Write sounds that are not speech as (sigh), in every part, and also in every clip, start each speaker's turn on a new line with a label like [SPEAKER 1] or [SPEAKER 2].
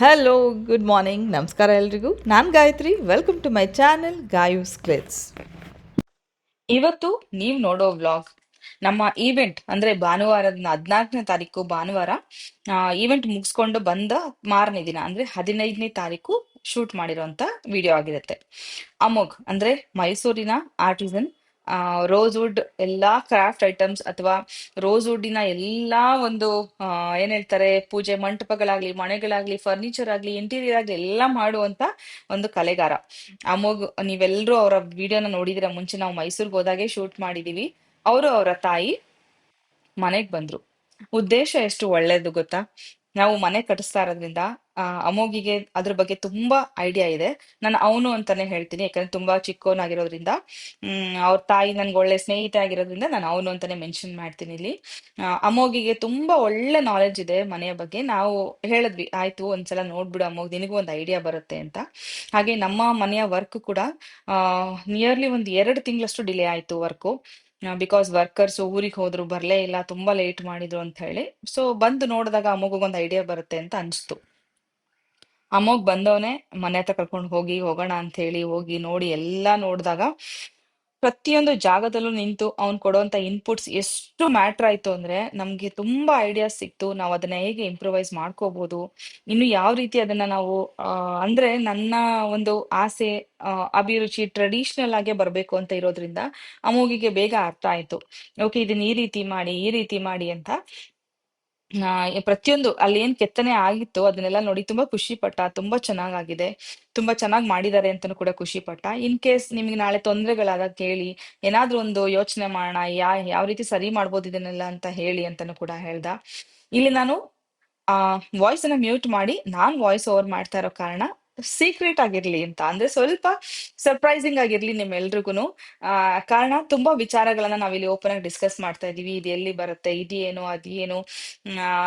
[SPEAKER 1] Hello good morning ನಮಸ್ಕಾರ ಎಲ್ರಿಗೂ. ನಾನು Gayatri. Welcome to my channel Gayu ಕ್ಲೇಟ್ಸ್
[SPEAKER 2] ಇವತ್ತು ನೀವು ನೋಡೋ ವ್ಲಾಗ್ ನಮ್ಮ ಈವೆಂಟ್ ಅಂದ್ರೆ ಭಾನುವಾರದ ಹದಿನಾಲ್ಕನೇ ತಾರೀಕು ಭಾನುವಾರ ಈವೆಂಟ್ ಮುಗಿಸ್ಕೊಂಡು ಬಂದ ಮಾರನೇ ದಿನ, ಅಂದ್ರೆ ಹದಿನೈದನೇ ತಾರೀಕು ಶೂಟ್ ಮಾಡಿರೋಂತ ವಿಡಿಯೋ ಆಗಿರುತ್ತೆ. ಅಮೋಘ್, ಅಂದ್ರೆ ಮೈಸೂರಿನ ಆರ್ಟಿಸನ್ ರೋಸ್ವುಡ್ ಎಲ್ಲಾ ಕ್ರಾಫ್ಟ್ ಐಟಮ್ಸ್ ಅಥವಾ ರೋಸ್ವುಡ್ಡಿನ ಎಲ್ಲಾ ಒಂದು ಆ, ಏನ್ ಹೇಳ್ತಾರೆ ಪೂಜೆ ಮಂಟಪಗಳಾಗ್ಲಿ ಮನೆಗಳಾಗ್ಲಿ ಫರ್ನಿಚರ್ ಆಗ್ಲಿ ಇಂಟೀರಿಯರ್ ಆಗ್ಲಿ ಎಲ್ಲಾ ಮಾಡುವಂತ ಒಂದು ಕಲೆಗಾರ. ಅಮೋಘ್ ನೀವೆಲ್ಲರೂ ಅವರ ವಿಡಿಯೋನ ನೋಡಿದಿರ? ಮುಂಚೆ ನಾವು ಮೈಸೂರ್ಗೆ ಹೋದಾಗೆ ಶೂಟ್ ಮಾಡಿದೀವಿ. ಅವರು ಅವರ ತಾಯಿ ಮನೆಗ್ ಬಂದ್ರು. ಉದ್ದೇಶ ಎಷ್ಟು ಒಳ್ಳೇದು ಗೊತ್ತಾ? ನಾವು ಮನೆ ಕಟ್ಟಿಸ್ತಾ ಇರೋದ್ರಿಂದ ಆ, ಅಮೋಘಿಗೆ ಅದ್ರ ಬಗ್ಗೆ ತುಂಬಾ ಐಡಿಯಾ ಇದೆ. ನಾನು ಅವನು ಅಂತಾನೆ ಹೇಳ್ತೀನಿ, ಯಾಕಂದ್ರೆ ತುಂಬಾ ಚಿಕ್ಕವನಾಗಿರೋದ್ರಿಂದ ಅವ್ರ ತಾಯಿ ನನ್ಗೆ ಒಳ್ಳೆ ಸ್ನೇಹಿತೆ ಆಗಿರೋದ್ರಿಂದ ನಾನು ಅವನು ಅಂತಾನೆ ಮೆನ್ಷನ್ ಮಾಡ್ತೀನಿ ಇಲ್ಲಿ. ಅಮೋಗಿಗೆ ತುಂಬಾ ಒಳ್ಳೆ ನಾಲೆಡ್ಜ್ ಇದೆ ಮನೆಯ ಬಗ್ಗೆ. ನಾವು ಹೇಳಿದ್ವಿ, ಆಯ್ತು, ಒಂದ್ಸಲ ನೋಡ್ಬಿಡು ಅಮೋಗ್ ನಿನಗೂ ಒಂದು ಐಡಿಯಾ ಬರುತ್ತೆ ಅಂತ. ಹಾಗೆ ನಮ್ಮ ಮನೆಯ ವರ್ಕ್ ಕೂಡ ನಿಯರ್ಲಿ ಒಂದು ಎರಡು ತಿಂಗಳಷ್ಟು ಡಿಲೇ ಆಯ್ತು ವರ್ಕು ಬಿಕಾಸ್ ವರ್ಕರ್ಸ್ ಊರಿಗೆ ಹೋದ್ರು, ಬರ್ಲೇ ಇಲ್ಲ, ತುಂಬಾ ಲೇಟ್ ಮಾಡಿದ್ರು ಅಂತ ಹೇಳಿ. ಸೊ ಬಂದು ನೋಡಿದಾಗ ಅಮ್ಮಗೊಂದು ಐಡಿಯಾ ಬರುತ್ತೆ ಅಂತ ಅನ್ಸ್ತು. ಅಮ್ಮಗ್ ಬಂದವನೇ, ಮನೆ ಹತ್ರ ಕರ್ಕೊಂಡು ಹೋಗಿ, ಹೋಗೋಣ ಅಂತ ಹೇಳಿ ಹೋಗಿ ನೋಡಿ ಎಲ್ಲಾ ನೋಡಿದಾಗ ಪ್ರತಿಯೊಂದು ಜಾಗದಲ್ಲೂ ನಿಂತು ಅವ್ನ್ ಕೊಡುವಂತ ಇನ್ಪುಟ್ಸ್ ಎಷ್ಟು ಮ್ಯಾಟ್ರ್ ಆಯ್ತು ಅಂದ್ರೆ ನಮ್ಗೆ ತುಂಬಾ ಐಡಿಯಾಸ್ ಸಿಕ್ತು. ನಾವು ಅದನ್ನ ಹೇಗೆ ಇಂಪ್ರೂವೈಸ್ ಮಾಡ್ಕೋಬಹುದು ಇನ್ನು ಯಾವ ರೀತಿ ಅದನ್ನ ನಾವು ಅಂದ್ರೆ ನನ್ನ ಒಂದು ಆಸೆ ಅಭಿರುಚಿ ಟ್ರೆಡಿಷನಲ್ ಆಗಿ ಬರ್ಬೇಕು ಅಂತ ಇರೋದ್ರಿಂದ ಅಮೋಗಿಗೆ ಬೇಗ ಅರ್ಥ ಆಯ್ತು. ಓಕೆ ಇದನ್ನ ಈ ರೀತಿ ಮಾಡಿ, ಈ ರೀತಿ ಮಾಡಿ ಅಂತ. ಆ, ಪ್ರತಿಯೊಂದು ಅಲ್ಲಿ ಏನ್ ಕೆತ್ತನೆ ಆಗಿತ್ತು ಅದನ್ನೆಲ್ಲ ನೋಡಿ ತುಂಬಾ ಖುಷಿ ಪಟ್ಟ ತುಂಬಾ ಚೆನ್ನಾಗಾಗಿದೆ ತುಂಬಾ ಚೆನ್ನಾಗಿ ಮಾಡಿದ್ದಾರೆ ಅಂತಾನು ಕೂಡ ಖುಷಿ ಪಟ್ಟ. ಇನ್ ಕೇಸ್ ನಿಮ್ಗೆ ನಾಳೆ ತೊಂದರೆಗಳಾದಾಗ ಕೇಳಿ ಏನಾದ್ರೂ ಒಂದು ಯೋಚನೆ ಮಾಡೋಣ ಯಾ ಯಾವ ರೀತಿ ಸರಿ ಮಾಡ್ಬೋದು ಇದನ್ನೆಲ್ಲ ಅಂತ ಹೇಳಿ ಅಂತಾನು ಕೂಡ ಹೇಳ್ದ. ಇಲ್ಲಿ ನಾನು ಆ ವಾಯ್ಸ್ ಅನ್ನ ಮ್ಯೂಟ್ ಮಾಡಿ ನಾನ್ ವಾಯ್ಸ್ ಓವರ್ ಮಾಡ್ತಾ ಇರೋ ಕಾರಣ ಸೀಕ್ರೆಟ್ ಆಗಿರ್ಲಿ ಅಂತ. ಅಂದ್ರೆ ಸ್ವಲ್ಪ ಸರ್ಪ್ರೈಸಿಂಗ್ ಆಗಿರ್ಲಿ ನಿಮ್ಮೆಲ್ರಿಗೂ ಕಾರಣ ತುಂಬಾ ವಿಚಾರಗಳನ್ನ ನಾವಿಲ್ಲಿ ಓಪನ್ ಆಗಿ ಡಿಸ್ಕಸ್ ಮಾಡ್ತಾ ಇದೀವಿ ಇದು ಎಲ್ಲಿ ಬರುತ್ತೆ? ಇದು ಏನು? ಅದು ಏನು?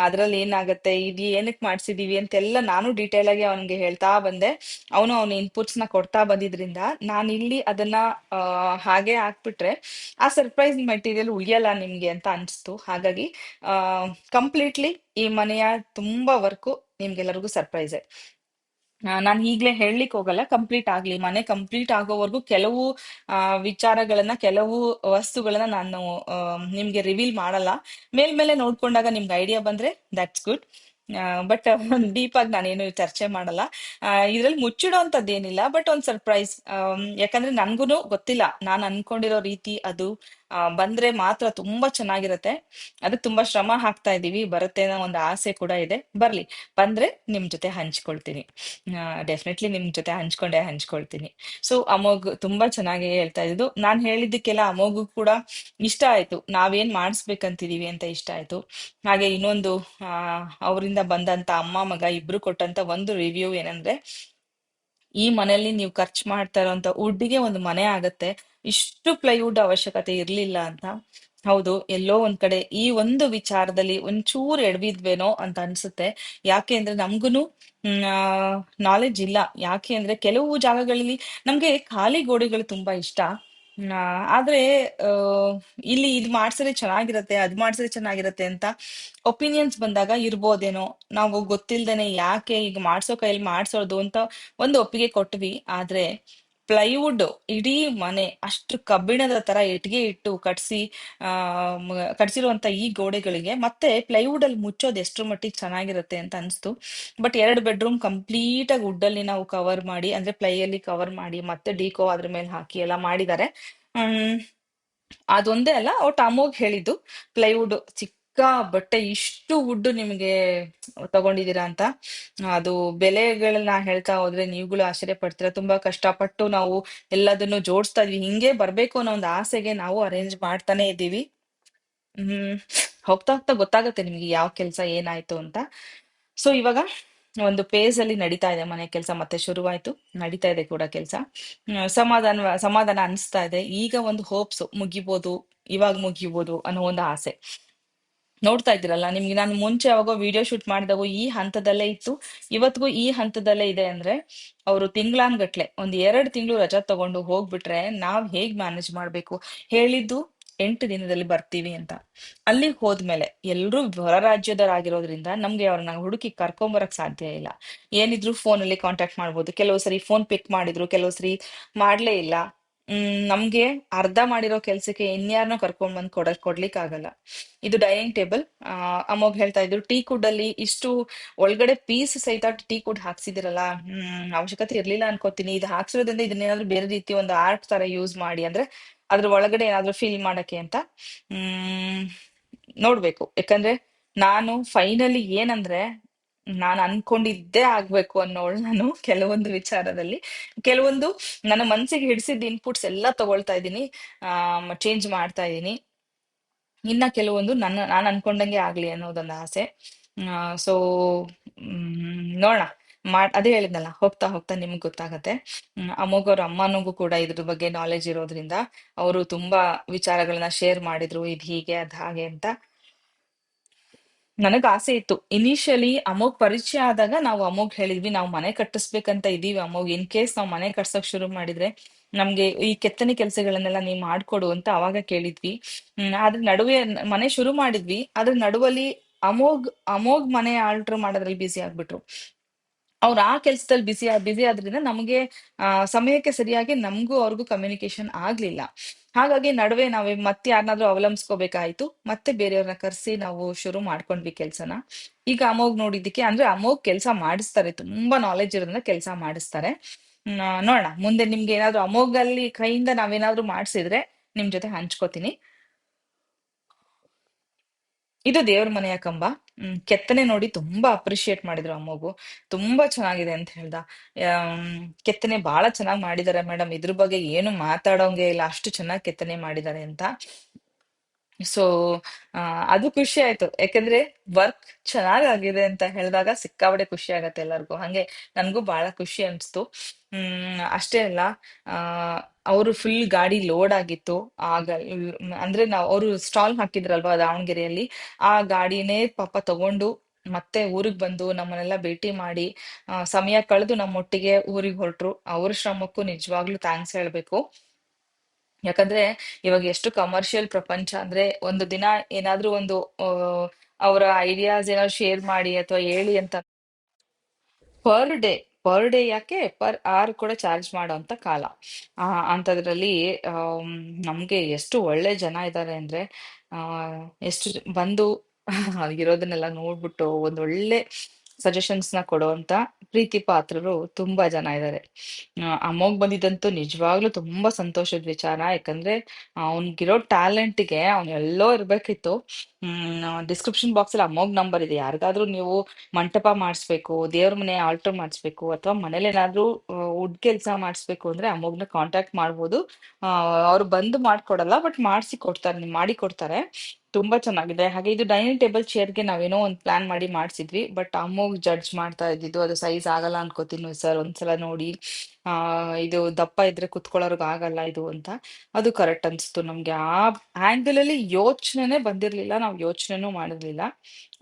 [SPEAKER 2] ಅದ್ರಲ್ಲಿ ಏನಾಗುತ್ತೆ? ಇದು ಏನಕ್ಕೆ ಮಾಡ್ಸಿದೀವಿ ಅಂತೆಲ್ಲ ನಾನು ಡೀಟೇಲ್ ಆಗಿ ಅವನಿಗೆ ಹೇಳ್ತಾ ಬಂದೆ. ಅವನು ಅವನ ಇನ್ಪುಟ್ಸ್ನ ಕೊಡ್ತಾ ಬಂದಿದ್ರಿಂದ ನಾನು ಇಲ್ಲಿ ಅದನ್ನ ಹಾಗೆ ಹಾಕ್ಬಿಟ್ರೆ ಆ ಸರ್ಪ್ರೈಸ್ ಮೆಟೀರಿಯಲ್ ಉಳಿಯಲ್ಲ ನಿಮ್ಗೆ ಅಂತ ಅನ್ಸ್ತು. ಹಾಗಾಗಿ ಕಂಪ್ಲೀಟ್ಲಿ ಈ ಮನೆಯ ತುಂಬಾ ವರ್ಕು ನಿಮ್ಗೆಲ್ಲರಿಗೂ ಸರ್ಪ್ರೈಸೇ ನಾನು ಈಗ್ಲೇ ಹೇಳಲಿಕ್ಕೆ ಹೋಗಲ್ಲ ಕಂಪ್ಲೀಟ್ ಆಗ್ಲಿ. ಮನೆ ಕಂಪ್ಲೀಟ್ ಆಗೋವರೆಗೂ ಕೆಲವು ವಿಚಾರಗಳನ್ನ, ಕೆಲವು ವಸ್ತುಗಳನ್ನ ನಾನು ನಿಮ್ಗೆ ರಿವೀಲ್ ಮಾಡಲ್ಲ. ಮೇಲ್ಮೇಲೆ ನೋಡ್ಕೊಂಡಾಗ ನಿಮ್ಗೆ ಐಡಿಯಾ ಬಂದ್ರೆ ದಟ್ಸ್ ಗುಡ್ ಬಟ್ ಡೀಪ್ ಆಗಿ ನಾನೇನು ಚರ್ಚೆ ಮಾಡಲ್ಲ. ಇದ್ರಲ್ಲಿ ಮುಚ್ಚಿಡೋ ಏನಿಲ್ಲ ಬಟ್ ಒಂದ್ ಸರ್ಪ್ರೈಸ್ ಯಾಕಂದ್ರೆ ನನ್ಗೂನು ಗೊತ್ತಿಲ್ಲ. ನಾನು ಅನ್ಕೊಂಡಿರೋ ರೀತಿ ಅದು ಬಂದ್ರೆ ಮಾತ್ರ ತುಂಬಾ ಚೆನ್ನಾಗಿರತ್ತೆ. ಅದಕ್ಕೆ ತುಂಬಾ ಶ್ರಮ ಹಾಕ್ತಾ ಇದೀವಿ. ಬರುತ್ತೆ ಅನ್ನೋ ಒಂದು ಆಸೆ ಕೂಡ ಇದೆ. ಬರ್ಲಿ, ಬಂದ್ರೆ ನಿಮ್ ಜೊತೆ ಹಂಚ್ಕೊಳ್ತೀನಿ. ಡೆಫಿನೆಟ್ಲಿ ನಿಮ್ ಜೊತೆ ಹಂಚ್ಕೊಂಡೆ ಹಂಚ್ಕೊಳ್ತೀನಿ. ಸೊ ಅಮೋಘ್ ತುಂಬಾ ಚೆನ್ನಾಗಿ ಹೇಳ್ತಾ ಇದ್ದು ನಾನ್ ಹೇಳಿದ್ದಕ್ಕೆಲ್ಲ ಅಮೋಘು ಕೂಡ ಇಷ್ಟ ಆಯ್ತು. ನಾವೇನ್ ಮಾಡಿಸ್ಬೇಕಂತಿದೀವಿ ಅಂತ ಇಷ್ಟ ಆಯ್ತು. ಹಾಗೆ ಇನ್ನೊಂದು, ಆ, ಅವರಿಂದ ಬಂದಂತ ಅಮ್ಮ, ಮಗ ಇಬ್ರು ಕೊಟ್ಟಂತ ಒಂದು ರಿವ್ಯೂ ಏನಂದ್ರೆ, ಈ ಮನೆಯಲ್ಲಿ ನೀವು ಖರ್ಚು ಮಾಡ್ತಾ ಇರೋಂತ ಉಡ್ಡಿಗೆ ಒಂದು ಮನೆ ಆಗತ್ತೆ. ಇಷ್ಟು ಪ್ಲೈವುಡ್ ಅವಶ್ಯಕತೆ ಇರ್ಲಿಲ್ಲ ಅಂತ. ಹೌದು ಎಲ್ಲೋ ಒಂದ್ ಕಡೆ ಈ ಒಂದು ವಿಚಾರದಲ್ಲಿ ಒಂಚೂರು ಎಡವಿದ್ವೇನೋ ಅಂತ ಅನ್ಸುತ್ತೆ. ಯಾಕೆ ಅಂದ್ರೆ ನಮ್ಗುನು ನಾಲೆಜ್ ಇಲ್ಲ. ಯಾಕೆ ಅಂದ್ರೆ ಕೆಲವು ಜಾಗಗಳಲ್ಲಿ ನಮ್ಗೆ ಖಾಲಿ ಗೋಡೆಗಳು ತುಂಬಾ ಇಷ್ಟ. ಆದ್ರೆ ಆ, ಇಲ್ಲಿ ಇದ್ ಮಾಡ್ಸಿದ್ರೆ ಚೆನ್ನಾಗಿರತ್ತೆ ಅದ್ ಮಾಡ್ಸಿದ್ರೆ ಚೆನ್ನಾಗಿರತ್ತೆ ಅಂತ ಒಪಿನಿಯನ್ಸ್ ಬಂದಾಗ ಇರ್ಬೋದೇನೋ. ನಾವು ಗೊತ್ತಿಲ್ದೇನೆ ಯಾಕೆ ಈಗ ಮಾಡ್ಸೋ ಕೈಯಲ್ಲಿ ಮಾಡ್ಸೋದು ಅಂತ ಒಂದು ಒಪ್ಪಿಗೆ ಕೊಟ್ವಿ. ಆದ್ರೆ ಪ್ಲೈವುಡ್ ಇಡೀ ಮನೆ ಅಷ್ಟು ಕಬ್ಬಿಣದ ತರ ಇಟ್ಗೆ ಇಟ್ಟು ಕಟ್ಸಿ, ಆ ಕಟ್ಸಿರುವಂತ ಈ ಗೋಡೆಗಳಿಗೆ ಮತ್ತೆ ಪ್ಲೈವುಡ್ ಅಲ್ಲಿ ಮುಚ್ಚೋದು ಎಷ್ಟು ಮಟ್ಟಿಗೆ ಚೆನ್ನಾಗಿರುತ್ತೆ ಅಂತ ಅನ್ಸ್ತು. ಬಟ್ ಎರಡು ಬೆಡ್ರೂಮ್ ಕಂಪ್ಲೀಟ್ ಆಗಿ ವುಡ್ ಅಲ್ಲಿ ನಾವು ಕವರ್ ಮಾಡಿ, ಅಂದ್ರೆ ಪ್ಲೈ ಅಲ್ಲಿ ಕವರ್ ಮಾಡಿ, ಮತ್ತೆ ಡಿಕೋ ಅದ್ರ ಮೇಲೆ ಹಾಕಿ ಎಲ್ಲ ಮಾಡಿದ್ದಾರೆ. ಹ್ಮ್, ಅದೊಂದೇ ಅಲ್ಲ ಅವ್ರು ಟಾಮೋಗ್ ಹೇಳಿದ್ದು, ಪ್ಲೈವುಡ್ ಚಿಕ್ಕ ಬಟ್ಟೆ ಇಷ್ಟು ವುಡ್ ನಿಮಗೆ ತಗೊಂಡಿದ್ದೀರಾ ಅಂತ. ಅದು ಬೆಲೆಗಳನ್ನ ಹೇಳ್ತಾ ಹೋದ್ರೆ ನೀವುಗಳು ಆಶ್ಚರ್ಯ ಪಡ್ತೀರಾ ತುಂಬಾ ಕಷ್ಟಪಟ್ಟು ನಾವು ಎಲ್ಲದನ್ನು ಜೋಡಿಸ್ತಾ ಇದ್ವಿ. ಹಿಂಗೆ ಬರ್ಬೇಕು ಅನ್ನೋ ಒಂದು ಆಸೆಗೆ ನಾವು ಅರೇಂಜ್ ಮಾಡ್ತಾನೆ ಇದ್ದೀವಿ. ಹ್ಮ್, ಹೋಗ್ತಾ ಹೋಗ್ತಾ ಗೊತ್ತಾಗತ್ತೆ ನಿಮ್ಗೆ ಯಾವ ಕೆಲಸ ಏನಾಯ್ತು ಅಂತ. ಸೊ ಇವಾಗ ಒಂದು ಪೇಜ್ ಅಲ್ಲಿ ನಡೀತಾ ಇದೆ ಮನೆ ಕೆಲಸ ಮತ್ತೆ ಶುರುವಾಯ್ತು. ನಡೀತಾ ಇದೆ ಕೂಡ ಕೆಲಸ. ಸಮಾಧಾನ ಸಮಾಧಾನ ಅನಿಸ್ತಾ ಇದೆ. ಈಗ ಒಂದು ಹೋಪ್ಸ್ ಮುಗಿಬೋದು, ಇವಾಗ ಮುಗಿಬೋದು ಅನ್ನೋ ಒಂದು ಆಸೆ. ನೋಡ್ತಾ ಇದ್ದೀರಲ್ಲ, ನಿಮ್ಗೆ ನಾನು ಮುಂಚೆ ಯಾವಾಗೋ ವಿಡಿಯೋ ಶೂಟ್ ಮಾಡಿದಾಗ ಈ ಹಂತದಲ್ಲೇ ಇತ್ತು. ಇವತ್ತಿಗೂ ಈ ಹಂತದಲ್ಲೇ ಇದೆ ಅಂದ್ರೆ, ಅವರು ತಿಂಗ್ಳಾನ್ಗಟ್ಲೆ ಒಂದ್ ಎರಡ್ ತಿಂಗಳು ರಜಾ ತಗೊಂಡು ಹೋಗ್ಬಿಟ್ರೆ ನಾವ್ ಹೇಗ್ ಮ್ಯಾನೇಜ್ ಮಾಡ್ಬೇಕು? ಹೇಳಿದ್ದು ಎಂಟು ದಿನದಲ್ಲಿ ಬರ್ತೀವಿ ಅಂತ. ಅಲ್ಲಿ ಹೋದ್ಮೇಲೆ ಎಲ್ರೂ ಹೊರ ರಾಜ್ಯದವರಾಗಿರೋದ್ರಿಂದ ನಮ್ಗೆ ಅವ್ರನ್ನ ಹುಡುಕಿ ಕರ್ಕೊಂಬರಕ್ ಸಾಧ್ಯ ಇಲ್ಲ. ಏನಿದ್ರು ಫೋನ್ ಅಲ್ಲಿ ಕಾಂಟ್ಯಾಕ್ಟ್ ಮಾಡ್ಬೋದು. ಕೆಲವು ಸರಿ ಫೋನ್ ಪಿಕ್ ಮಾಡಿದ್ರು, ಕೆಲವು ಸರಿ ಮಾಡ್ಲೇ ಇಲ್ಲ. ಹ್ಮ್, ನಮ್ಗೆ ಅರ್ಧ ಮಾಡಿರೋ ಕೆಲ್ಸಕ್ಕೆ ಇನ್ಯಾರನ್ನೋ ಕರ್ಕೊಂಡ್ ಬಂದ್ ಕೊಡ ಕೊಡ್ಲಿಕ್ ಆಗಲ್ಲ ಇದು ಡೈನಿಂಗ್ ಟೇಬಲ್. ಆ ಅಮ್ಮಗ್ ಹೇಳ್ತಾ ಇದ್ರು, ಟೀ ಕುಡ್ ಅಲ್ಲಿ ಇಷ್ಟು ಒಳಗಡೆ ಪೀಸ್ ಸಹಿತ ಟೀ ಕುಡ್ ಹಾಕ್ಸಿದಿರಲ್ಲ, ಹ್ಮ್, ಅವಶ್ಯಕತೆ ಇರ್ಲಿಲ್ಲ ಅನ್ಕೋತೀನಿ. ಇದು ಹಾಕ್ಸಿರೋದ್ರಿಂದ ಇದನ್ನೇನಾದ್ರು ಬೇರೆ ರೀತಿ ಒಂದು ಆರ್ಟ್ ತರ ಯೂಸ್ ಮಾಡಿ ಅಂದ್ರೆ ಅದ್ರ ಒಳಗಡೆ ಏನಾದ್ರೂ ಫೀಲ್ ಮಾಡಕ್ಕೆ ಅಂತ, ಹ್ಮ್, ನೋಡ್ಬೇಕು. ಯಾಕಂದ್ರೆ ನಾನು ಫೈನಲಿ ಏನಂದ್ರೆ ನಾನು ಅನ್ಕೊಂಡಿದ್ದೇ ಆಗ್ಬೇಕು ಅನ್ನೋಳು ನಾನು (laughs) ಕೆಲವೊಂದು ವಿಚಾರದಲ್ಲಿ. ಕೆಲವೊಂದು ನನ್ನ ಮನ್ಸಿಗೆ ಹಿಡಿಸಿದ ಇನ್ಪುಟ್ಸ್ ಎಲ್ಲ ತಗೊಳ್ತಾ ಇದ್ದೀನಿ, ಆ ಚೇಂಜ್ ಮಾಡ್ತಾ ಇದ್ದೀನಿ. ಇನ್ನ ಕೆಲವೊಂದು ನನ್ನ, ನಾನು ಅನ್ಕೊಂಡಂಗೆ ಆಗ್ಲಿ ಅನ್ನೋದೊಂದು ಆಸೆ. ಸೊ ನೋಡೋಣ. ಮಾಡ್, ಅದೇ ಹೇಳಿದ್ನಲ್ಲ, ಹೋಗ್ತಾ ಹೋಗ್ತಾ ನಿಮ್ಗೆ ಗೊತ್ತಾಗತ್ತೆ. ಅಮೋಘ್ ಅವ್ರ ಅಮ್ಮನಿಗೂ ಕೂಡ ಇದ್ರ ಬಗ್ಗೆ ನಾಲೆಜ್ ಇರೋದ್ರಿಂದ, ಅವರು ತುಂಬಾ ವಿಚಾರಗಳನ್ನ ಶೇರ್ ಮಾಡಿದ್ರು, ಇದು ಹೀಗೆ, ಅದ್ ಹಾಗೆ ಅಂತ. ನನಗ್ ಆಸೆ ಇತ್ತು ಇನಿಷಿಯಲಿ ಅಮೋಗ್ ಪರಿಚಯ ಆದಾಗ ನಾವು ಅಮೋಗ್ ಹೇಳಿದ್ವಿ, ನಾವು ಮನೆ ಕಟ್ಟಿಸ್ಬೇಕಂತ ಇದೀವಿ ಅಮೋಗ್ ಇನ್ ಕೇಸ್ ನಾವು ಮನೆ ಕಟ್ಸಕ್ ಶುರು ಮಾಡಿದ್ರೆ ನಮ್ಗೆ ಈ ಕೆತ್ತನೆ ಕೆಲಸಗಳನ್ನೆಲ್ಲ ನೀವ್ ಮಾಡ್ಕೊಡು ಅಂತ ಅವಾಗ ಕೇಳಿದ್ವಿ. ಹ್ಮ್, ಆದ್ರೆ ನಡುವೆ ಮನೆ ಶುರು ಮಾಡಿದ್ವಿ. ಅದ್ರ ನಡುವಲ್ಲಿ ಅಮೋಘ್ ಅಮೋಘ್ ಮನೆ ಆಲ್ಟರ್ ಮಾಡೋದ್ರಲ್ಲಿ ಬ್ಯುಸಿ ಆಗ್ಬಿಟ್ರು. ಅವ್ರು ಆ ಕೆಲ್ಸದಲ್ಲಿ ಬಿಸಿ ಬಿಸಿ ಆದ್ರಿಂದ ನಮಗೆ, ಆ, ಸಮಯಕ್ಕೆ ಸರಿಯಾಗಿ ನಮಗೂ ಅವ್ರಿಗೂ ಕಮ್ಯುನಿಕೇಶನ್ ಆಗ್ಲಿಲ್ಲ. ಹಾಗಾಗಿ ನಡುವೆ ನಾವೇ ಮತ್ತೆ ಯಾರನ್ನಾದ್ರೂ ಅವಲಂಬಿಸ್ಕೋಬೇಕಾಯ್ತು. ಮತ್ತೆ ಬೇರೆಯವ್ರನ್ನ ಕರೆಸಿ ನಾವು ಶುರು ಮಾಡ್ಕೊಂಡ್ವಿ ಕೆಲ್ಸನ. ಈಗ ಅಮೋಗ್ ನೋಡಿದ್ದಕ್ಕೆ ಅಂದ್ರೆ ಅಮೋಗ್ ಕೆಲಸ ಮಾಡಿಸ್ತಾರೆ. ತುಂಬಾ ನಾಲೆಜ್ ಇರೋದ್ರಿಂದ ಕೆಲಸ ಮಾಡಿಸ್ತಾರೆ. ನೋಡೋಣ. ಮುಂದೆ ನಿಮ್ಗೆ ಏನಾದ್ರು ಅಮೋಘ್ ಅಲ್ಲಿ ಕೈಯಿಂದ ನಾವೇನಾದ್ರೂ ಮಾಡ್ಸಿದ್ರೆ ನಿಮ್ ಜೊತೆ ಹಂಚ್ಕೋತೀನಿ. ಇದು ದೇವ್ರ ಮನೆಯ ಕಂಬ ಹ್ಮ್, ಕೆತ್ತನೆ ನೋಡಿ ತುಂಬಾ ಅಪ್ರಿಶಿಯೇಟ್ ಮಾಡಿದ್ರು ಅಮ್ಮಗು. ತುಂಬಾ ಚೆನ್ನಾಗಿದೆ ಅಂತ ಹೇಳ್ದ. ಕೆತ್ತನೆ ಬಹಳ ಚೆನ್ನಾಗಿ ಮಾಡಿದ್ದಾರೆ ಮೇಡಮ್. ಇದ್ರ ಬಗ್ಗೆ ಏನು ಮಾತಾಡೋಂಗೆ ಇಲ್ಲ. ಅಷ್ಟು ಚೆನ್ನಾಗಿ ಕೆತ್ತನೆ ಮಾಡಿದ್ದಾರೆ ಅಂತ. ಸೊ ಅದು ಖುಷಿ ಆಯ್ತು. ಯಾಕಂದ್ರೆ ವರ್ಕ್ ಚೆನ್ನಾಗಾಗಿದೆ ಅಂತ ಹೇಳಿದಾಗ ಸಿಕ್ಕಾಬಡೆ ಖುಷಿ ಆಗತ್ತೆ ಎಲ್ಲರಿಗೂ. ಹಂಗೆ ನನ್ಗೂ ಬಹಳ ಖುಷಿ ಅನ್ಸ್ತು. ಹ್ಮ್, ಅಷ್ಟೇ ಅಲ್ಲ ಅವರು ಫುಲ್ ಗಾಡಿ ಲೋಡ್ ಆಗಿತ್ತು. ಆಗ, ಅಂದ್ರೆ ನಾವು ಅವರು ಸ್ಟಾಲ್ ಹಾಕಿದ್ರಲ್ವಾ ದಾವಣಗೆರೆಯಲ್ಲಿ. ಆ ಗಾಡಿನೇ ಪಾಪ ತಗೊಂಡು ಮತ್ತೆ ಊರಿಗೆ ಬಂದು ನಮ್ಮನ್ನೆಲ್ಲ ಭೇಟಿ ಮಾಡಿ ಸಮಯ ಕಳೆದು ನಮ್ಮೊಟ್ಟಿಗೆ ಊರಿಗೆ ಹೊರಟ್ರು. ಅವ್ರ ಶ್ರಮಕ್ಕೂ ನಿಜವಾಗ್ಲೂ ಥ್ಯಾಂಕ್ಸ್ ಹೇಳ್ಬೇಕು. ಯಾಕಂದ್ರೆ ಇವಾಗ ಎಷ್ಟು ಕಮರ್ಷಿಯಲ್ ಪ್ರಪಂಚ ಅಂದ್ರೆ ಒಂದು ದಿನ ಏನಾದ್ರೂ ಒಂದು ಅವರ ಐಡಿಯಾಸ್ ಏನಾದ್ರು ಶೇರ್ ಮಾಡಿ ಅಥವಾ ಹೇಳಿ ಅಂತ ಪರ್ ಡೇ ಪರ್ ಡೇ ಯಾಕೆ? ಪರ್ ಆರ್ ಕೂಡ ಚಾರ್ಜ್ ಮಾಡೋಂತ ಕಾಲ. ಆ, ಅಂಥದ್ರಲ್ಲಿ ನಮ್ಗೆ ಎಷ್ಟು ಒಳ್ಳೆ ಜನ ಇದ್ದಾರೆ ಅಂದ್ರೆ, ಆ, ಎಷ್ಟು ಬಂದು (laughs) ಇರೋದನ್ನೆಲ್ಲ ನೋಡ್ಬಿಟ್ಟು ಒಂದ್ ಒಳ್ಳೆ ಸಜೆಷನ್ಸ್ನ ಕೊಡುವಂತ ಪ್ರೀತಿ ಪಾತ್ರರು ತುಂಬಾ ಜನ ಇದ್ದಾರೆ ಅಮ್ಮಗ್ ಬಂದಿದ್ದಂತೂ ನಿಜವಾಗ್ಲೂ ತುಂಬಾ ಸಂತೋಷದ ವಿಚಾರ. ಯಾಕಂದ್ರೆ ಅವ್ನಿಗಿರೋ ಟ್ಯಾಲೆಂಟ್ಗೆ ಅವ್ನ್ ಎಲ್ಲೋ ಇರ್ಬೇಕಿತ್ತು. ಹ್ಮ್ ಡಿಸ್ಕ್ರಿಪ್ಷನ್ ಬಾಕ್ಸ್ ಅಲ್ಲಿ ಅಮ್ಮಗ್ ನಂಬರ್ ಇದೆ. ಯಾರಿಗಾದ್ರೂ ನೀವು ಮಂಟಪ ಮಾಡಿಸ್ಬೇಕು, ದೇವ್ರ ಮನೆ ಆಲ್ಟರ್ ಮಾಡಿಸ್ಬೇಕು ಅಥವಾ ಮನೇಲಿ ಏನಾದ್ರೂ ವುಡ್ ಕೆಲಸ ಮಾಡಿಸ್ಬೇಕು ಅಂದ್ರೆ ಅಮ್ಮಗ್ನ ಕಾಂಟ್ಯಾಕ್ಟ್ ಮಾಡ್ಬೋದು. ಅವ್ರು ಬಂದು ಮಾಡ್ಕೊಡಲ್ಲ ಬಟ್ ಮಾಡಿಸಿ ಕೊಡ್ತಾರೆ ಮಾಡಿ ಕೊಡ್ತಾರೆ. ತುಂಬಾ ಚೆನ್ನಾಗಿದೆ. ಹಾಗೆ ಇದು ಡೈನಿಂಗ್ ಟೇಬಲ್ ಚೇರ್ಗೆ ನಾವೇನೋ ಒಂದು ಪ್ಲಾನ್ ಮಾಡಿ ಮಾಡಿಸಿದ್ವಿ. ಬಟ್ ಅಮ್ಮೋಗ್ ಜಡ್ಜ್ ಮಾಡ್ತಾ ಇದ್ದಿದ್ದು, ಅದು ಸೈಜ್ ಆಗಲ್ಲ ಅನ್ಕೋತೀನಿ ಸರ್, ಒಂದ್ಸಲ ನೋಡಿ. ಆ, ಇದು ದಪ್ಪ ಇದ್ರೆ ಕುತ್ಕೊಳ್ಳೋರ್ಗ್ ಆಗಲ್ಲ ಇದು ಅಂತ. ಅದು ಕರೆಕ್ಟ್ ಅನ್ಸ್ತು ನಮ್ಗೆ. ಆ ಆಂಗಲ್ ಅಲ್ಲಿ ಯೋಚನೆನೆ ಬಂದಿರ್ಲಿಲ್ಲ. ನಾವು ಯೋಚನೆನೂ ಮಾಡಿರ್ಲಿಲ್ಲ.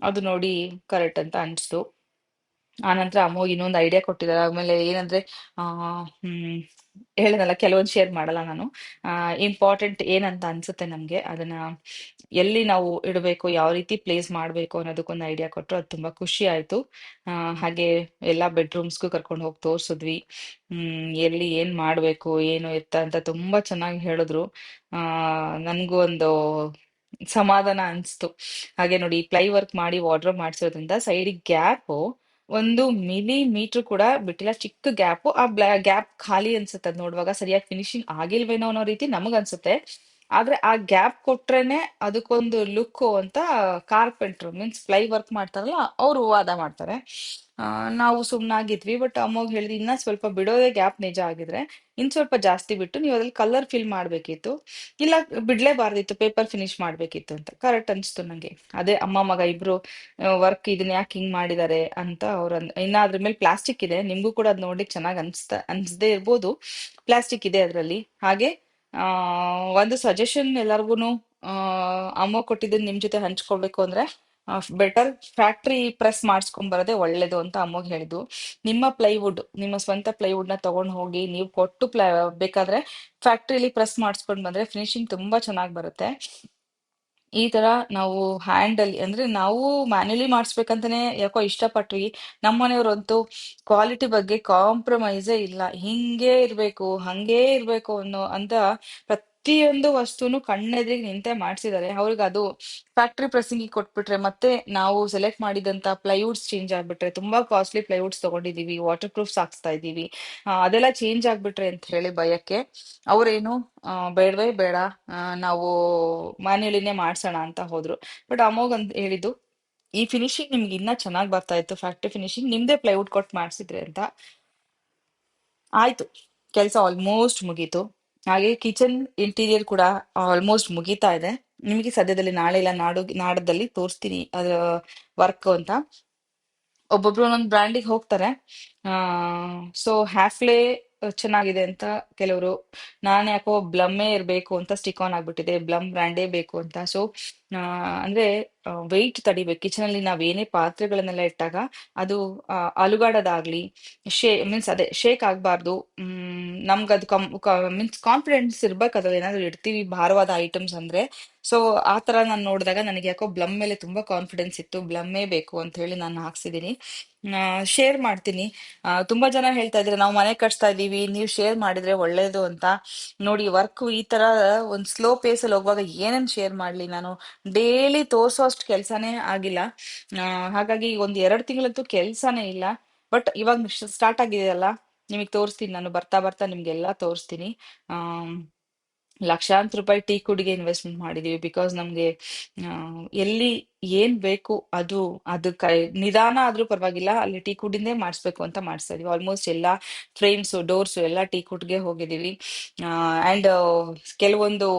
[SPEAKER 2] ಅದು ನೋಡಿ ಕರೆಕ್ಟ್ ಅಂತ ಅನ್ಸ್ತು. ಆನಂತರ ಅಮ್ಮು ಇನ್ನೊಂದು ಐಡಿಯಾ ಕೊಟ್ಟಿದ್ದಾರೆ. ಆಮೇಲೆ ಏನಂದ್ರೆ, ಆ, ಹ್ಮ್ ಹೇಳಿದ್ನಲ್ಲ, ಕೆಲವೊಂದು ಶೇರ್ ಮಾಡಲ್ಲ ನಾನು. ಇಂಪಾರ್ಟೆಂಟ್ ಏನಂತ ಅನ್ಸುತ್ತೆ ನಮ್ಗೆ, ಅದನ್ನ ಎಲ್ಲಿ ನಾವು ಇಡಬೇಕು, ಯಾವ ರೀತಿ ಪ್ಲೇಸ್ ಮಾಡ್ಬೇಕು ಅನ್ನೋದಕ್ಕೊಂದು ಐಡಿಯಾ ಕೊಟ್ಟರು ಅದು ತುಂಬಾ ಖುಷಿ ಆಯ್ತು. ಹಾಗೆ ಎಲ್ಲಾ ಬೆಡ್ರೂಮ್ಸ್ಗೂ ಕರ್ಕೊಂಡು ಹೋಗಿ ತೋರ್ಸಿದ್ವಿ. ಹ್ಮ್, ಎಲ್ಲಿ ಏನ್ ಮಾಡ್ಬೇಕು, ಏನು ಎತ್ತ ಅಂತ ತುಂಬಾ ಚೆನ್ನಾಗಿ ಹೇಳಿದ್ರು. ಆ, ನನ್ಗೂ ಒಂದು ಸಮಾಧಾನ ಅನ್ಸ್ತು. ಹಾಗೆ ನೋಡಿ ಪ್ಲೈ ವರ್ಕ್ ಮಾಡಿ ವಾರ್ಡ್ರೋಬ್ ಮಾಡಿಸೋದ್ರಿಂದ ಸೈಡಿಗೆ ಗ್ಯಾಪ್ ಒಂದು ಮಿಲಿ ಮೀಟರ್ ಕೂಡ ಬಿಟ್ಟಿಲ್ಲ. ಚಿಕ್ಕ ಗ್ಯಾಪ್. ಆ ಗ್ಯಾಪ್ ಖಾಲಿ ಅನ್ಸುತ್ತೆ ಅದ್ ನೋಡುವಾಗ. ಸರಿಯಾಗಿ ಫಿನಿಶಿಂಗ್ ಆಗಿಲ್ವೇನೋ ಅನ್ನೋ ರೀತಿ ನಮಗ್ ಅನ್ಸುತ್ತೆ. ಆದ್ರೆ ಆ ಗ್ಯಾಪ್ ಕೊಟ್ರೇನೆ ಅದಕ್ಕೊಂದು ಲುಕ್ ಅಂತ ಕಾರ್ಪೆಂಟ್ರು ಮೀನ್ಸ್ ಫ್ಲೈ ವರ್ಕ್ ಮಾಡ್ತಾರಲ್ಲ, ಅವರು ವಾದ ಮಾಡ್ತಾರೆ. ನಾವು ಸುಮ್ನಾಗಿದ್ವಿ ಬಟ್ ಅಮ್ಮಗ್ ಹೇಳಿದ್ ಇನ್ನ ಸ್ವಲ್ಪ ಬಿಡೋದೇ ಗ್ಯಾಪ್ ನಿಜ ಆಗಿದ್ರೆ ಇನ್ ಸ್ವಲ್ಪ ಜಾಸ್ತಿ ಬಿಟ್ಟು ನೀವು ಅದ್ರಲ್ಲಿ ಕಲರ್ ಫಿಲ್ ಮಾಡ್ಬೇಕಿತ್ತು. ಇಲ್ಲ ಬಿಡ್ಲೇಬಾರ್ದಿತ್ತು ಪೇಪರ್ ಫಿನಿಶ್ ಮಾಡ್ಬೇಕಿತ್ತು ಅಂತ. ಕರೆಕ್ಟ್ ಅನ್ಸ್ತು ನಂಗೆ. ಅದೇ ಅಮ್ಮ ಮಗ ಇಬ್ರು ವರ್ಕ್ ಇದನ್ನ ಯಾಕೆ ಹಿಂಗ್ ಮಾಡಿದ್ದಾರೆ ಅಂತ ಅವ್ರ ಇನ್ನ ಅದ್ರ ಮೇಲೆ ಪ್ಲಾಸ್ಟಿಕ್ ಇದೆ, ನಿಮ್ಗೂ ಕೂಡ ಅದ್ ನೋಡ್ಲಿಕ್ಕೆ ಚೆನ್ನಾಗಿ ಅನ್ಸ್ತ, ಅನ್ಸದೇ ಇರ್ಬೋದು. ಪ್ಲಾಸ್ಟಿಕ್ ಇದೆ ಅದ್ರಲ್ಲಿ. ಹಾಗೆ ಒಂದು ಸಜೆಷನ್ ಎಲ್ಲಾರ್ಗುನು, ಆ, ಅಮ್ಮ ಕೊಟ್ಟಿದ್ದನ್ನ ನಿಮ್ ಜೊತೆ ಹಂಚ್ಕೊಳ್ಬೇಕು ಅಂದ್ರೆ ಬೆಟರ್ ಫ್ಯಾಕ್ಟ್ರಿ ಪ್ರೆಸ್ ಮಾಡಿಸ್ಕೊಂಡ್ ಬರೋದೇ ಒಳ್ಳೇದು ಅಂತ ಅಮ್ಮಗೆ ಹೇಳಿದ್ದು. ನಿಮ್ಮ ಪ್ಲೈವುಡ್ ನಿಮ್ಮ ಸ್ವಂತ ಪ್ಲೈವುಡ್ನ ತಗೊಂಡು ಹೋಗಿ ನೀವು ಕೊಟ್ಟು ಪ್ಲೈ, ಬೇಕಾದ್ರೆ ಫ್ಯಾಕ್ಟ್ರಿಲಿ ಪ್ರೆಸ್ ಮಾಡಿಸ್ಕೊಂಡ್ ಬಂದ್ರೆ ಫಿನಿಶಿಂಗ್ ತುಂಬಾ ಚೆನ್ನಾಗಿ ಬರುತ್ತೆ. ಈ ತರ ನಾವು ಹ್ಯಾಂಡ್ ಅಲ್ಲಿ, ಅಂದ್ರೆ ನಾವು ಮ್ಯಾನ್ಯಲಿ ಮಾಡಿಸ್ಬೇಕಂತಾನೆ ಯಾಕೋ ಇಷ್ಟಪಟ್ವಿ. ನಮ್ಮನೆಯವರಂತೂ ಕ್ವಾಲಿಟಿ ಬಗ್ಗೆ ಕಾಂಪ್ರಮೈಸೇ ಇಲ್ಲ. ಹಿಂಗೇ ಇರ್ಬೇಕು, ಹಂಗೇ ಇರ್ಬೇಕು ಅನ್ನೋ ಅಂತ ಪ್ರತಿಯೊಂದು ವಸ್ತುನು ಕಣ್ಣೆದ್ರಿಗೆ ನಿಂತೆ ಮಾಡ್ಸಿದ್ದಾರೆ. ಅವ್ರಿಗೆ ಅದು ಫ್ಯಾಕ್ಟ್ರಿ ಪ್ರೆಸ್ಸಿಂಗ್ ಕೊಟ್ಬಿಟ್ರೆ ಮತ್ತೆ ನಾವು ಸೆಲೆಕ್ಟ್ ಮಾಡಿದಂತ ಪ್ಲೈವುಡ್ಸ್ ಚೇಂಜ್ ಆಗ್ಬಿಟ್ರೆ, ತುಂಬಾ ಕಾಸ್ಟ್ಲಿ ಪ್ಲೈವುಡ್ಸ್ ತಗೊಂಡಿದೀವಿ ವಾಟರ್ ಪ್ರೂಫ್ಸ್ ಹಾಕ್ಸ್ತಾ ಇದೀವಿ. ಅದೆಲ್ಲ ಚೇಂಜ್ ಆಗ್ಬಿಟ್ರೆ ಅಂತ ಹೇಳಿ ಭಯಕ್ಕೆ ಅವ್ರೇನು ಬೇಡವೇ ಬೇಡ ನಾವು ಮ್ಯಾನ್ಯಲಿನೇ ಮಾಡ್ಸೋಣ ಅಂತ ಹೋದ್ರು. ಬಟ್ ಅಮೋಗ್ ಅಂತ ಹೇಳಿದ್ದು, ಈ ಫಿನಿಶಿಂಗ್ ನಿಮ್ಗೆ ಇನ್ನ ಚೆನ್ನಾಗಿ ಬರ್ತಾ ಇತ್ತು ಫ್ಯಾಕ್ಟ್ರಿ ಫಿನಿಶಿಂಗ್ ನಿಮ್ದೇ ಪ್ಲೈವುಡ್ ಕೊಟ್ಟು ಮಾಡ್ಸಿದ್ರೆ ಅಂತ. ಆಯ್ತು, ಕೆಲಸ ಆಲ್ಮೋಸ್ಟ್ ಮುಗೀತು. ಹಾಗೆ ಕಿಚನ್ ಇಂಟೀರಿಯರ್ ಕೂಡ ಆಲ್ಮೋಸ್ಟ್ ಮುಗೀತಾ ಇದೆ. ನಿಮಗೆ ಸದ್ಯದಲ್ಲಿ ನಾಳೆ ಇಲ್ಲ ನಾಡು, ನಾಡದಲ್ಲಿ ತೋರಿಸ್ತೀನಿ ಅದ್ರ ವರ್ಕ್ ಅಂತ. ಒಬ್ಬೊಬ್ರು ಒಂದೊಂದು ಬ್ರ್ಯಾಂಡಿಗೆ ಹೋಗ್ತಾರೆ. ಸೊ ಹ್ಯಾಫ್ಲೆ ಚೆನ್ನಾಗಿದೆ ಅಂತ ಕೆಲವರು. ನಾನು ಯಾಕೋ ಬ್ಲಮ್ಮೇ ಇರಬೇಕು ಅಂತ ಸ್ಟಿಕ್ ಆನ್ ಆಗ್ಬಿಟ್ಟಿದೆ, ಬ್ಲಮ್ ಬ್ರ್ಯಾಂಡೇ ಬೇಕು ಅಂತ. ಸೊ ಅಂದ್ರೆ ವೆಯ್ಟ್ ತಡಿಬೇಕು. ಕಿಚನ್ ಅಲ್ಲಿ ನಾವ್ ಏನೇ ಪಾತ್ರೆಗಳನ್ನೆಲ್ಲ ಇಟ್ಟಾಗ ಅದು ಅಲುಗಾಡೋದಾಗ್ಲಿ, ಶೇ ಮೀನ್ಸ್ ಅದೇ ಶೇಕ್ ಆಗ್ಬಾರ್ದು. ಹ್ಮ್, ನಮ್ಗೆ ಅದು ಮೀನ್ಸ್ ಕಾನ್ಫಿಡೆನ್ಸ್ ಇರ್ಬೇಕು ಅದ್ರಲ್ಲಿ ಏನಾದ್ರು ಇಡ್ತೀವಿ, ಭಾರವಾದ ಐಟಮ್ಸ್ ಅಂದ್ರೆ. ಸೊ ಆ ತರ ನಾನು ನೋಡಿದಾಗ ನನಗೆ ಯಾಕೋ ಬ್ಲಮ್ ಮೇಲೆ ತುಂಬಾ ಕಾನ್ಫಿಡೆನ್ಸ್ ಇತ್ತು. ಬ್ಲಮ್ಮೇ ಬೇಕು ಅಂತ ಹೇಳಿ ನಾನು ಹಾಕ್ಸಿದೀನಿ. ಶೇರ್ ಮಾಡ್ತೀನಿ. ಆ, ತುಂಬಾ ಜನ ಹೇಳ್ತಾ ಇದ್ರೆ ನಾವು ಮನೆ ಕಟ್ಸ್ತಾ ಇದೀವಿ ನೀವು ಶೇರ್ ಮಾಡಿದ್ರೆ ಒಳ್ಳೇದು ಅಂತ. ನೋಡಿ ವರ್ಕ್ ಈ ತರ ಒಂದ್ ಸ್ಲೋ ಪೇಸ್ ಅಲ್ಲಿ ಹೋಗುವಾಗ ಏನೇನ್ ಶೇರ್ ಮಾಡ್ಲಿ ನಾನು? ಡೈಲಿ ತೋರ್ಸೋ ಅಷ್ಟು ಕೆಲ್ಸಾನೇ ಆಗಿಲ್ಲ. ಆ, ಹಾಗಾಗಿ ಒಂದ್ ಎರಡ್ ತಿಂಗಳಂತೂ ಕೆಲ್ಸಾನೇ ಇಲ್ಲ. ಬಟ್ ಇವಾಗ ಸ್ಟಾರ್ಟ್ ಆಗಿದೆಯಲ್ಲ ನಿಮಗೆ ತೋರಿಸ್ತೀನಿ ನಾನು. ಬರ್ತಾ ಬರ್ತಾ ನಿಮ್ಗೆಲ್ಲ ತೋರಿಸ್ತೀನಿ. ಆಮ್, ಲಕ್ಷಾಂತರ ರೂಪಾಯಿ ಟೀ ಕುಡಿಗೆ ಇನ್ವೆಸ್ಟ್ಮೆಂಟ್ ಮಾಡಿದೀವಿ ಬಿಕಾಸ್ ನಮ್ಗೆ ಎಲ್ಲಿ ಏನ್ ಬೇಕು ಅದು ಅದು ನಿಧಾನ ಆದ್ರೂ ಪರವಾಗಿಲ್ಲ, ಅಲ್ಲಿ ಟೀ ಕುಡಿಂದೇ ಮಾಡಿಸ್ಬೇಕು ಅಂತ ಮಾಡಿಸ್ತಾ ಇದೀವಿ. ಆಲ್ಮೋಸ್ಟ್ ಎಲ್ಲಾ ಫ್ರೇಮ್ಸ್ ಡೋರ್ಸ್ ಎಲ್ಲಾ ಟೀ ಕುಡ್ಗೆ ಹೋಗಿದೀವಿ ಅಂಡ್ ಕೆಲವೊಂದು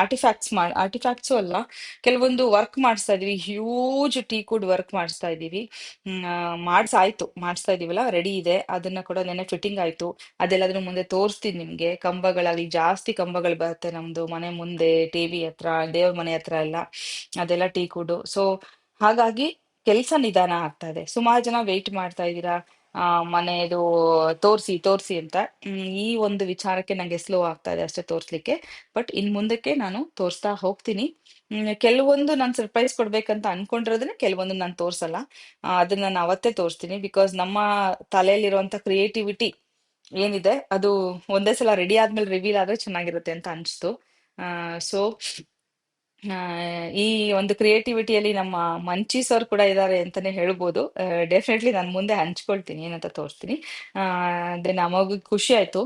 [SPEAKER 2] ಆರ್ಟಿಫ್ಯಾಕ್ಟ್ಸ್ ಮಾಡ್ ಆರ್ಟಿಫ್ಯಾಕ್ಟ್ಸು ಅಲ್ಲ ಕೆಲವೊಂದು ವರ್ಕ್ ಮಾಡಿಸ್ತಾ ಇದೀವಿ ಹ್ಯೂಜ್ ಟೀ ಕುಡ್ ವರ್ಕ್ ಮಾಡಿಸ್ತಾ ಆ, ಮಾಡ್ಸಾಯ್ತು ಮಾಡಿಸ್ತಾ ಇದೀವಲ್ಲ ರೆಡಿ ಇದೆ ಅದನ್ನ ಕೂಡ ನೆನೆ ಫಿಟ್ಟಿಂಗ್ ಆಯ್ತು. ಅದೆಲ್ಲದ್ರ ಮುಂದೆ ತೋರಿಸ್ತೀನಿ ನಿಮ್ಗೆ ಕಂಬಗಳಲ್ಲಿ ಜಾಸ್ತಿ ಕಂಬಗಳು ಬರುತ್ತೆ ನಮ್ದು ಮನೆ ಮುಂದೆ ಟಿವಿ ಹತ್ರ ದೇವ್ರ ಮನೆ ಹತ್ರ ಎಲ್ಲ ಅದೆಲ್ಲ ಟೀ ಕುಡು ಸೊ ಹಾಗಾಗಿ ಕೆಲಸ ನಿಧಾನ ಆಗ್ತಾ ಇದೆ. ಸುಮಾರು ಜನ ವೆಯ್ಟ್ ಮಾಡ್ತಾ ಇದ್ದೀರಾ? ಆ ಮನೆಯದು ತೋರ್ಸಿ ತೋರ್ಸಿ ಅಂತ. ಈ ಒಂದು ವಿಚಾರಕ್ಕೆ ನಂಗೆ ಸ್ಲೋ ಆಗ್ತಾ ಇದೆ ಅಷ್ಟೇ ತೋರ್ಸ್ಲಿಕ್ಕೆ. ಬಟ್ ಇನ್ ಮುಂದಕ್ಕೆ ನಾನು ತೋರಿಸ್ತಾ ಹೋಗ್ತೀನಿ. ಕೆಲವೊಂದು ನಾನು ಸರ್ಪ್ರೈಸ್ ಕೊಡ್ಬೇಕಂತ ಅನ್ಕೊಂಡಿರೋದನ್ನ ಕೆಲವೊಂದು ನಾನು ತೋರ್ಸಲ್ಲ. ಅದನ್ನ ನಾನು ಅವತ್ತೇ ತೋರಿಸ್ತೀನಿ. ಬಿಕಾಸ್ ನಮ್ಮ ತಲೆಯಲ್ಲಿರುವಂತ ಕ್ರಿಯೇಟಿವಿಟಿ ಏನಿದೆ, ಅದು ಒಂದೇ ಸಲ ರೆಡಿ ಆದ್ಮೇಲೆ ರಿವೀಲ್ ಆದ್ರೆ ಚೆನ್ನಾಗಿರುತ್ತೆ ಅಂತ ಅನ್ಸ್ತು. ಸೊ ಈ ಒಂದು ಕ್ರಿಯೇಟಿವಿಟಿಯಲ್ಲಿ ನಮ್ಮ ಮಂಚಿ ಸರ್ ಕೂಡ ಇದ್ದಾರೆ ಅಂತಾನೆ ಹೇಳ್ಬೋದು. ಡೆಫಿನೆಟ್ಲಿ ನಾನು ಮುಂದೆ ಹಂಚ್ಕೊಳ್ತೀನಿ ಏನಂತ ತೋರಿಸ್ತೀನಿ. ದೆನ್ ಅವಾಗ ಖುಷಿ ಆಯ್ತು.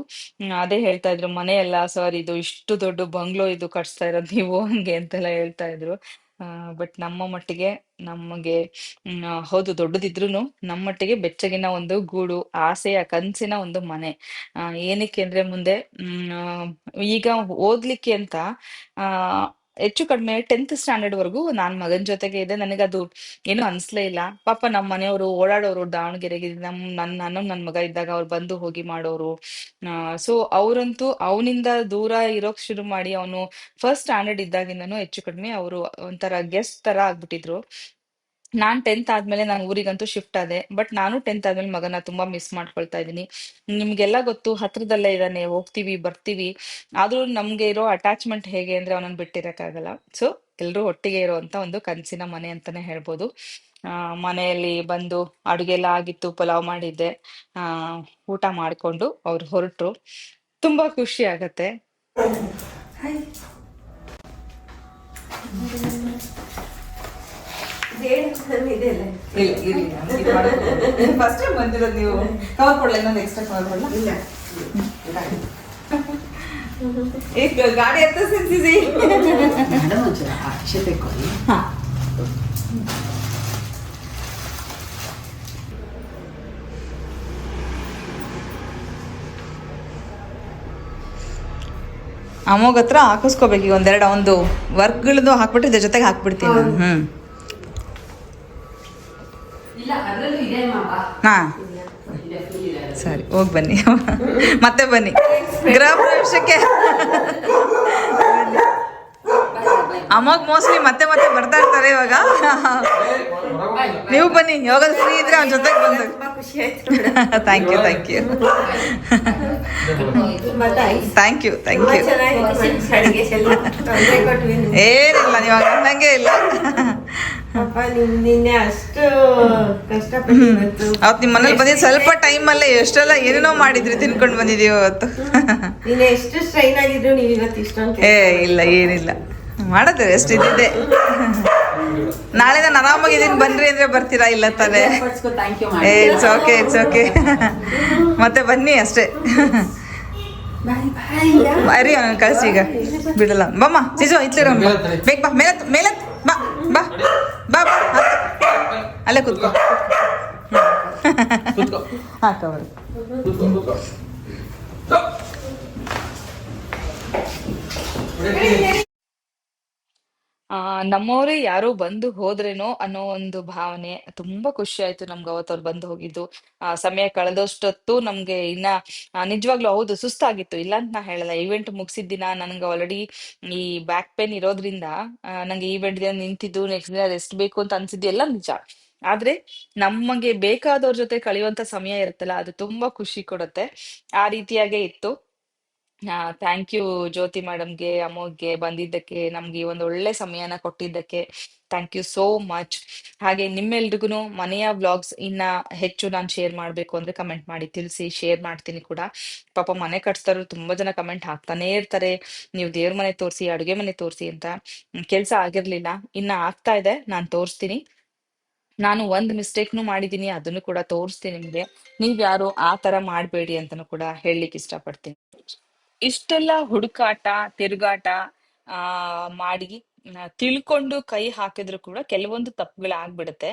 [SPEAKER 2] ಅದೇ ಹೇಳ್ತಾ ಇದ್ರು ಮನೆ ಎಲ್ಲ ಸರ್ ಇದು ಇಷ್ಟು ದೊಡ್ಡ ಬಂಗ್ಲೋ ಇದು ಕಟ್ಸ್ತಾ ಇರೋದು ನೀವು? (laughs) ಹಂಗೆ ಅಂತೆಲ್ಲ ಹೇಳ್ತಾ ಇದ್ರು. ಬಟ್ ನಮ್ಮ ಮಟ್ಟಿಗೆ ನಮಗೆ ಹೌದು ದೊಡ್ಡದಿದ್ರೂನು ನಮ್ಮ ಮಟ್ಟಿಗೆ ಬೆಚ್ಚಗಿನ ಒಂದು ಗೂಡು ಆಸೆಯ ಕನ್ಸಿನ ಒಂದು ಮನೆ. ಆ, ಏನಕ್ಕೆ ಅಂದ್ರೆ ಮುಂದೆ ಈಗ ಓದ್ಲಿಕ್ಕೆ ಅಂತ ಆ ಹೆಚ್ಚು ಕಡಿಮೆ ಟೆಂತ್ ಸ್ಟ್ಯಾಂಡರ್ಡ್ ವರೆಗೂ ನಾನ್ ಮಗನ್ ಜೊತೆಗೆ ಇದೆ ಅದು ಏನು ಅನ್ಸ್ಲೇ ಇಲ್ಲ. ಪಾಪ ನಮ್ಮ ಮನೆಯವರು ಓಡಾಡೋರು, ದಾವಣಗೆರೆಗೆ ನಮ್, ನನ್, ನಾನು, ನನ್ ಮಗ ಇದ್ದಾಗ ಅವ್ರು ಬಂದು ಹೋಗಿ ಮಾಡೋರು. ಸೊ ಅವರಂತೂ ಅವನಿಂದ ದೂರ ಇರೋಕ್ ಶುರು ಮಾಡಿ ಅವನು ಫಸ್ಟ್ ಸ್ಟ್ಯಾಂಡರ್ಡ್ ಇದ್ದಾಗಿಂದನು ಹೆಚ್ಚು ಕಡಿಮೆ ಅವರು ಒಂಥರ ಗೆಸ್ಟ್ ತರ ಆಗ್ಬಿಟ್ಟಿದ್ರು. ನಾನ್ ಟೆಂತ್ ಆದ್ಮೇಲೆ ನಾನು ಊರಿಗಂತೂ ಶಿಫ್ಟ್ ಆದೆ ಬಟ್ ನಾನು ಟೆಂತ್ ಆದ್ಮೇಲೆ ಮಗನ ತುಂಬಾ ಮಿಸ್ ಮಾಡ್ಕೊಳ್ತಾ ಇದ್ದೀನಿ. ನಿಮ್ಗೆಲ್ಲ ಗೊತ್ತು ಹತ್ರದಲ್ಲೇ ಇದ್ದಾನೆ, ಹೋಗ್ತೀವಿ, ಬರ್ತೀವಿ. ಆದ್ರೂ ನಮ್ಗೆ ಇರೋ ಅಟ್ಯಾಚ್ಮೆಂಟ್ ಹೇಗೆ ಅಂದ್ರೆ ಅವನನ್ನ ಬಿಟ್ಟಿರಕ್ಕಾಗಲ್ಲ. ಸೊ ಎಲ್ರೂ ಒಟ್ಟಿಗೆ ಇರುವಂತ ಒಂದು ಕನ್ಸಿನ ಮನೆ ಅಂತಾನೆ ಹೇಳ್ಬೋದು. ಆ, ಮನೆಯಲ್ಲಿ ಬಂದು ಅಡುಗೆ ಎಲ್ಲ ಆಗಿತ್ತು, ಪಲಾವ್ ಮಾಡಿದ್ದೆ, ಆ, ಊಟ ಮಾಡ್ಕೊಂಡು ಅವ್ರು ಹೊರಟ್ರು. ತುಂಬಾ ಖುಷಿ ಆಗತ್ತೆ. ಫಸ್ಟ್ ಟೈಮ್ (laughs) ಬಂದಿರೋದು ನೀವು ಕವರ್ ಕೊಡಲ್ಲ ಇನ್ನೊಂದು ಎಕ್ಸ್ಟ್ರಾ ಕವರ್ ಕೊಡ್ಲ
[SPEAKER 3] ಇಲ್ಲ
[SPEAKER 2] ಈಗ ಗಾಡಿ ಹತ್ತ
[SPEAKER 3] ಒಂಚೂರ ಅಕ್ಷತೆ ಕೊಡಿ.
[SPEAKER 1] ಅಮೋಘ ಹತ್ರ ಹಾಕಿಸ್ಕೋಬೇಕು ಈಗ ಒಂದೆರಡು ಒಂದು ವರ್ಕ್ಗಳದ್ದು ಹಾಕ್ಬಿಟ್ಟು ಇದ್ರ ಜೊತೆಗೆ ಹಾಕ್ಬಿಡ್ತೀನಿ ಹ್ಞೂ ಹಾಂ. ಸರಿ, ಹೋಗಿ ಬನ್ನಿ. ಮತ್ತೆ ಬನ್ನಿ. ಗೃಹ ಪ್ರವೇಶಕ್ಕೆ. ಅಮ್ಮಗ್ ಮೋಸ್ಟ್ಲಿ ಮತ್ತೆ ಮತ್ತೆ ಬರ್ತಾ ಇರ್ತಾರೆ ಇವಾಗ. ನೀವು ಬನ್ನಿ ಯೋಗದ ಫ್ರೀ ಇದ್ರೆ ಅವ್ನ ಜೊತೆಗೆ ಬಂದು.
[SPEAKER 4] ಖುಷಿ ಆಯ್ತು
[SPEAKER 1] thank you thank you thank you thank you. ಏನಿಲ್ಲ ನೀವು ಅನ್ನಂಗೆ ಇಲ್ಲ. ಅವತ್ತು ನಿಮ್ಮ ಮನೇಲಿ ಬಂದಿದ್ದು ಸ್ವಲ್ಪ ಟೈಮಲ್ಲೇ ಎಷ್ಟೆಲ್ಲ ಏನೇನೋ ಮಾಡಿದ್ರಿ ತಿನ್ಕೊಂಡು ಬಂದಿದೀವಿ ಅವತ್ತು.
[SPEAKER 4] ನೀನೆ ಎಷ್ಟು ಸ್ಟ್ರೈನ್ ಆಗಿದ್ರು ನೀವು ಇವತ್ತು ಇಷ್ಟೊಂದು
[SPEAKER 1] ಏ ಇಲ್ಲ ಏನಿಲ್ಲ. ಮಾಡೋದು ರೆಸ್ಟ್ ಇದ್ದಿದ್ದೆ. ನಾಳೆ ನಾನು ಆರಾಮಾಗಿದ್ದೀನಿ ಬನ್ರಿ ಅಂದ್ರೆ ಬರ್ತೀರಾ ಇಲ್ಲ ತಾನೇ? ಇಟ್ಸ್ ಓಕೆ ಇಟ್ಸ್ ಓಕೆ ಮತ್ತೆ ಬನ್ನಿ ಅಷ್ಟೇ. ಅರಿ ಅವನನ್ನು ಕಳಿಸಿ ಈಗ. ಬಿಡಲ್ಲ. ಬಮ್ಮ, ಸಿಜು ಇತ್ಲಿರ ಬೇಗ ಬಾ, ಮೇಲತ್ ಮೇಲತ್, ಬಾ ಬಾ ಬಾ ಬಾ. ಅಲ್ಲೇ ಕೂತ್ಕೋ. ಹಾಂ ಕವರ್
[SPEAKER 2] ಆ ನಮ್ಮವರೇ ಯಾರೋ ಬಂದು ಹೋದ್ರೇನೋ ಅನ್ನೋ ಒಂದು ಭಾವನೆ ತುಂಬಾ ಖುಷಿ ಆಯ್ತು ನಮ್ಗೆ ಅವತ್ತವ್ರು ಬಂದು ಹೋಗಿದ್ದು. ಆ ಸಮಯ ಕಳೆದಷ್ಟೊತ್ತು ನಮ್ಗೆ ಇನ್ನ ನಿಜವಾಗ್ಲೂ ಹೌದು ಸುಸ್ತಾಗಿತ್ತು. ಇಲ್ಲ ಅಂತ ನಾ ಹೇಳಲ್ಲ ಇವೆಂಟ್ ಮುಗಿಸಿದ ದಿನ ನನ್ಗೆ ಆಲ್ರೆಡಿ ಈ ಬ್ಯಾಕ್ ಪೇನ್ ಇರೋದ್ರಿಂದ ಆ, ನಂಗೆ ಈವೆಂಟ್ ದಿನ ನಿಂತಿದ್ದು ನೆಕ್ಸ್ಟ್ ದಿನ ರೆಸ್ಟ್ ಬೇಕು ಅಂತ ಅನ್ಸಿದ್ದು ಎಲ್ಲ ನಿಜ. ಆದ್ರೆ ನಮಗೆ ಬೇಕಾದವ್ರ ಜೊತೆ ಕಳೆಯುವಂತ ಸಮಯ ಇರುತ್ತಲ್ಲ ಅದು ತುಂಬಾ ಖುಷಿ ಕೊಡುತ್ತೆ. ಆ ರೀತಿಯಾಗೇ ಇತ್ತು. ಥ್ಯಾಂಕ್ ಯು ಜ್ಯೋತಿ ಮೇಡಮ್ಗೆ ಅಮೋಗ್ಗೆ ಬಂದಿದ್ದಕ್ಕೆ, ನಮ್ಗೆ ಈ ಒಂದು ಒಳ್ಳೆ ಸಮಯನ ಕೊಟ್ಟಿದ್ದಕ್ಕೆ ಥ್ಯಾಂಕ್ ಯು ಸೋ ಮಚ್ ಹಾಗೆ ನಿಮ್ಮೆಲ್ರಿಗೂ ಮನೆಯ ವ್ಲಾಗ್ಸ್ ಇನ್ನ ಹೆಚ್ಚು ನಾನು ಶೇರ್ ಮಾಡ್ಬೇಕು ಅಂದ್ರೆ ಕಮೆಂಟ್ ಮಾಡಿ, ತಿಳಿಸಿ ಶೇರ್ ಮಾಡ್ತೀನಿ ಕೂಡ. ಪಾಪ ಮನೆ ಕಟ್ಸ್ತಾರು ತುಂಬಾ ಜನ ಕಮೆಂಟ್ ಹಾಕ್ತಾನೆ ಇರ್ತಾರೆ. ನೀವು ದೇವ್ರ ಮನೆ ತೋರಿಸಿ, ಅಡುಗೆ ಮನೆ ತೋರಿಸಿ ಅಂತ ಕೆಲಸ ಆಗಿರ್ಲಿಲ್ಲ. ಇನ್ನ ಆಗ್ತಾ ಇದೆ, ನಾನು ತೋರಿಸ್ತೀನಿ. ನಾನು ಒಂದ್ ಮಿಸ್ಟೇಕ್ನು ಮಾಡಿದೀನಿ ಅದನ್ನು ಕೂಡ ತೋರಿಸ್ತೀನಿ ನಿಮ್ಗೆ. ನೀವ್ ಯಾರು ಆ ತರ ಮಾಡಬೇಡಿ ಅಂತಾನು ಕೂಡ ಹೇಳಲಿಕ್ಕೆ ಇಷ್ಟಪಡ್ತೀನಿ. ಇಷ್ಟೆಲ್ಲ ಹುಡುಕಾಟ, ತಿರುಗಾಟ, ಆ, ಮಾಡಿ ತಿಳ್ಕೊಂಡು ಕೈ ಹಾಕಿದ್ರು ಕೂಡ ಕೆಲವೊಂದು ತಪ್ಪುಗಳಾಗ್ಬಿಡುತ್ತೆ.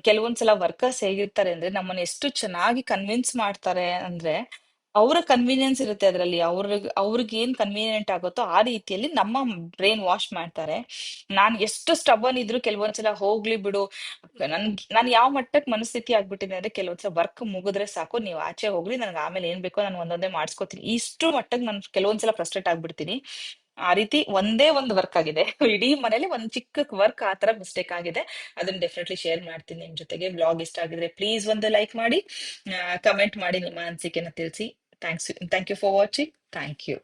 [SPEAKER 2] ಕೆಲವೊಂದ್ಸಲ ವರ್ಕರ್ಸ್ ಹೇಗಿರ್ತಾರೆ ಅಂದ್ರೆ ನಮ್ಮನ್ನ ಎಷ್ಟು ಚೆನ್ನಾಗಿ ಕನ್ವಿನ್ಸ್ ಮಾಡ್ತಾರೆ ಅಂದ್ರೆ ಅವರ ಕನ್ವೀನಿಯನ್ಸ್ ಇರುತ್ತೆ ಅದರಲ್ಲಿ. ಅವ್ರಿಗೆ ಅವ್ರಿಗೆ ಏನ್ ಕನ್ವೀನಿಯಂಟ್ ಆಗುತ್ತೋ ಆ ರೀತಿಯಲ್ಲಿ ನಮ್ಮ ಬ್ರೈನ್ ವಾಶ್ ಮಾಡ್ತಾರೆ. ನಾನ್ ಎಷ್ಟು ಸ್ಟಬನ್ ಇದ್ರು ಕೆಲವೊಂದ್ಸಲ ಹೋಗ್ಲಿ ಬಿಡು. ನನ್, ನಾನು ಯಾವ ಮಟ್ಟಕ್ಕೆ ಮನಸ್ಥಿತಿ ಆಗ್ಬಿಟ್ಟಿದೆ ಅಂದ್ರೆ ಕೆಲವೊಂದ್ಸಲ ವರ್ಕ್ ಮುಗಿದ್ರೆ ಸಾಕು, ನೀವು ಆಚೆ ಹೋಗ್ಲಿ, ನನಗೆ ಆಮೇಲೆ ಏನ್ ಬೇಕೋ ನಾನು ಒಂದೊಂದೇ ಮಾಡಿಸ್ಕೊತೀನಿ. ಇಷ್ಟು ಮಟ್ಟಕ್ಕೆ ನಾನು ಕೆಲವೊಂದ್ಸಲ ಫ್ರಸ್ಟ್ರೇಟ್ ಆಗ್ಬಿಡ್ತೀನಿ. ಆ ರೀತಿ ಒಂದೇ ಒಂದು ವರ್ಕ್ ಆಗಿದೆ. ಇಡೀ ಮನೇಲಿ ಒಂದ್ ಚಿಕ್ಕ ವರ್ಕ್ ಆ ತರ ಮಿಸ್ಟೇಕ್ ಆಗಿದೆ. ಅದನ್ನ ಡೆಫಿನೆಟ್ಲಿ ಶೇರ್ ಮಾಡ್ತೀನಿ ನಿಮ್ ಜೊತೆಗೆ. ಬ್ಲಾಗ್ ಇಷ್ಟ ಆಗಿದ್ರೆ ಪ್ಲೀಸ್ ಒಂದು ಲೈಕ್ ಮಾಡಿ ಕಮೆಂಟ್ ಮಾಡಿ ನಿಮ್ಮ ಅನಿಸಿಕೆನ ತಿಳಿಸಿ. Thanks thank you for watching thank you